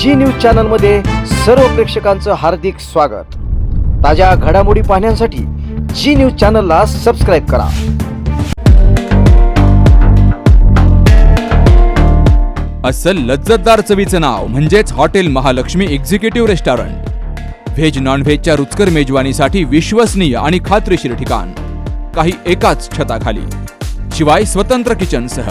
जी news चॅनलमध्ये सर्व प्रेक्षकांचं हार्दिक स्वागत. ताज्या घडामोडी पाहण्यासाठी जी न्यूज चॅनलला सबस्क्राईब करा. अस्सल लज्जतदार चवीचं नाव म्हणजेच hotel Mahalakshmi executive restaurant veg non व्हेजच्या रुचकर मेजवानीसाठी विश्वसनीय आणि खात्रीशीर ठिकाण. काही एकाच छताखाली. शिवाय स्वतंत्र किचनसह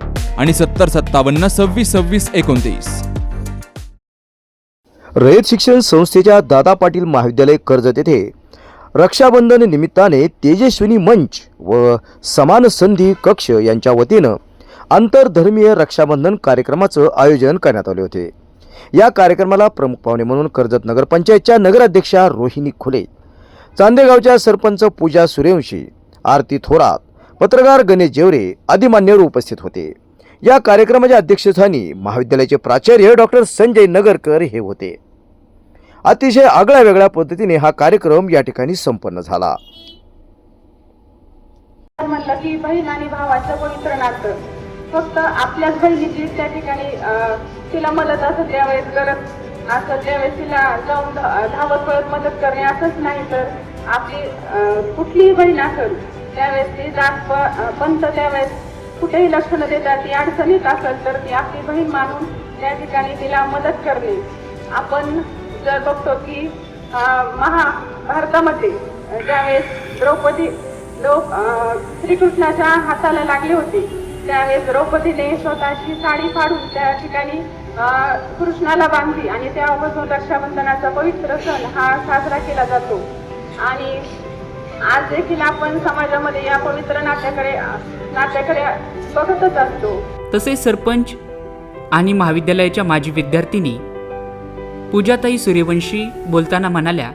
आणि सत्तर सत्तावन्न सव्वीस सव्वीस एकोणतीस. रयत शिक्षण संस्थेच्या दादा पाटील महाविद्यालय कर्जत येथे रक्षाबंधन निमित्ताने तेजस्विनी मंच व समान संधी कक्ष यांच्या वतीनं आंतरधर्मीय रक्षाबंधन कार्यक्रमाचं आयोजन करण्यात आले होते. या कार्यक्रमाला प्रमुख पाहुणे म्हणून कर्जत नगरपंचायतच्या नगराध्यक्षा रोहिणी खुले चांदेगावच्या सरपंच पूजा सूर्यवंशी आरती थोरात पत्रकार गणेश जेवरे आदी मान्यवर उपस्थित होते. या कार्यक्रमाच्या अध्यक्षस्थानी महाविद्यालयाचे प्राचार्य डॉक्टर संजय नगरकर हे होते. अतिशय आगळ्या वेगळ्या पद्धतीने हा कार्यक्रम या ठिकाणी संपन्न झाला. म्हणलं की बहीण आणि भावाचं पवित्र नातं फक्त आपल्याच बहिणीची त्या ठिकाणी तिला मदत असं त्यावेळेस गरज असं त्यावेळेस तिला जाऊन धावत पळत मदत करणे असंच नाही तर आपली कुठलीही बहीण असेल त्यावेळेस ती जात पंत त्यावेळेस कुठेही लक्ष न देता ती अडचणीत असेल तर ती आपली बहीण मानून त्या ठिकाणी तिला मदत करणे. आपण जर बघतो की महाभारतामध्ये ज्यावेळेस द्रौपदी द्रौ श्रीकृष्णाच्या हाताला लागले होते त्यावेळेस द्रौपदीने स्वतःची साडी फाडून त्या ठिकाणी कृष्णाला बांधली आणि तेव्हापासून रक्षाबंधनाचा पवित्र सण हा साजरा केला जातो. आणि आज देखील आपण समाजामध्ये या पवित्र नात्याकडे नात्याकडे बघतच असतो. तसेच सरपंच आणि महाविद्यालयाच्या माजी विद्यार्थिनी पूजाताई सूर्यवंशी बोलताना म्हणाल्या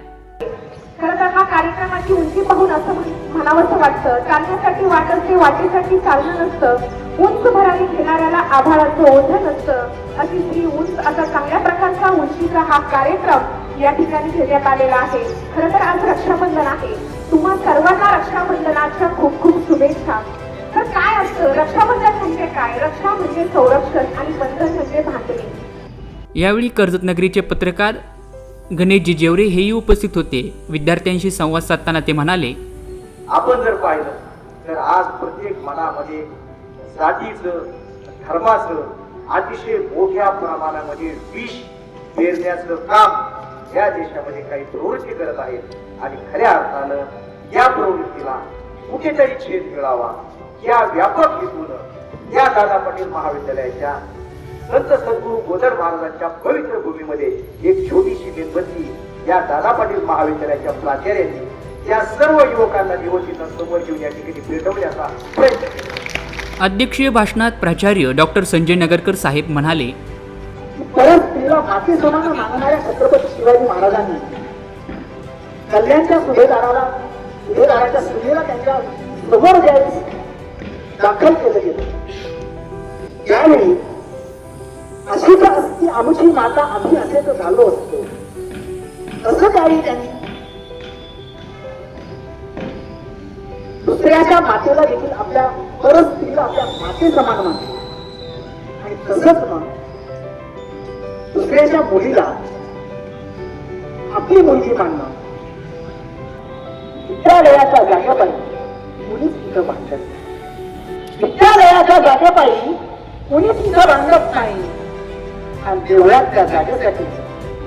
खरं तर हा कार्यक्रमाची उंची पाहून असं म्हण- म्हणावंसं वाटतं. चालण्यासाठी वाट असते वाटेसाठी चालणं नसतं. उंच भरारी घेणाऱ्याला आभाळाचं ओझं नसतं. अशी ही उंच असा चांगल्या प्रकारचा उंचीचा हा कार्यक्रम या ठिकाणी घेण्यात आलेला आहे. खरं तर आज रक्षाबंधन आहे. तुम्हा सर्वांना रक्षाबंधनाच्या खूप खूप शुभेच्छा. तर काय असतं? रक्षाबंधन म्हणजे काय? रक्षा म्हणजे संरक्षण आणि बंधन म्हणजे भांडणे. यावेळी कर्जत नगरीचे पत्रकार गणेशजी जेवरे हेही उपस्थित होते. विद्यार्थ्यांशी संवाद साधताना ते म्हणाले आपण जर पाहिलं तर आज प्रत्येक मनामध्ये जातीचं धर्माचं अतिशय मोठ्या प्रमाणामध्ये विष पेरण्याचं काम या देशामध्ये काही प्रवृत्ती करत आहेत. आणि खऱ्या अर्थानं या प्रवृत्तीला कुठेतरी छेद मिळावा. या व्यापक हेतून या दादा पाटील महाविद्यालयाच्या संत सद्गुरू गोदर महाराजांच्या पवित्र भूमीमध्ये एक छोटीशी मेणबत्ती या दादा पाटील महाविद्यालयाच्या प्राचार्यांनी या सर्व युवकांना निवडणुकीचा समोर घेऊन या ठिकाणी पेटवण्याचा प्रयत्न केला. अध्यक्षीय भाषणात प्राचार्य डॉक्टर संजय नगरकर साहेब म्हणाले त्यांना स्त्रीला माती समान मानणाऱ्या छत्रपती शिवाजी महाराजांनी कल्याणच्या सुभेदाराला सुभेदाराच्या सुनेला त्यांच्यासमोर ज्यावेळेस दाखल केलं गेलं. त्यावेळी अशी तर असती आमची माता आम्ही असे तर झालो असतो. असं काही त्यांनी दुसऱ्याच्या मातेला देखील आपल्या परत स्त्रीला आपल्या माते समान मानतो आणि तसंच मग दुसऱ्याच्या मुलीला आपली मुलगी मानणं. विद्यालयाच्या जागेपायी मुलीच तिथं बांधत विद्यालयाच्या जागेपायी मुलीच तिथं बांधत नाही. आणि देवळातल्या जागेसाठी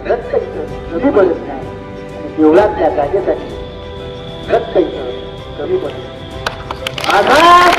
रक्त इथं कमी पडत नाही आणि देवळातल्या जागेसाठी रक्त इथं कमी पडत नाही.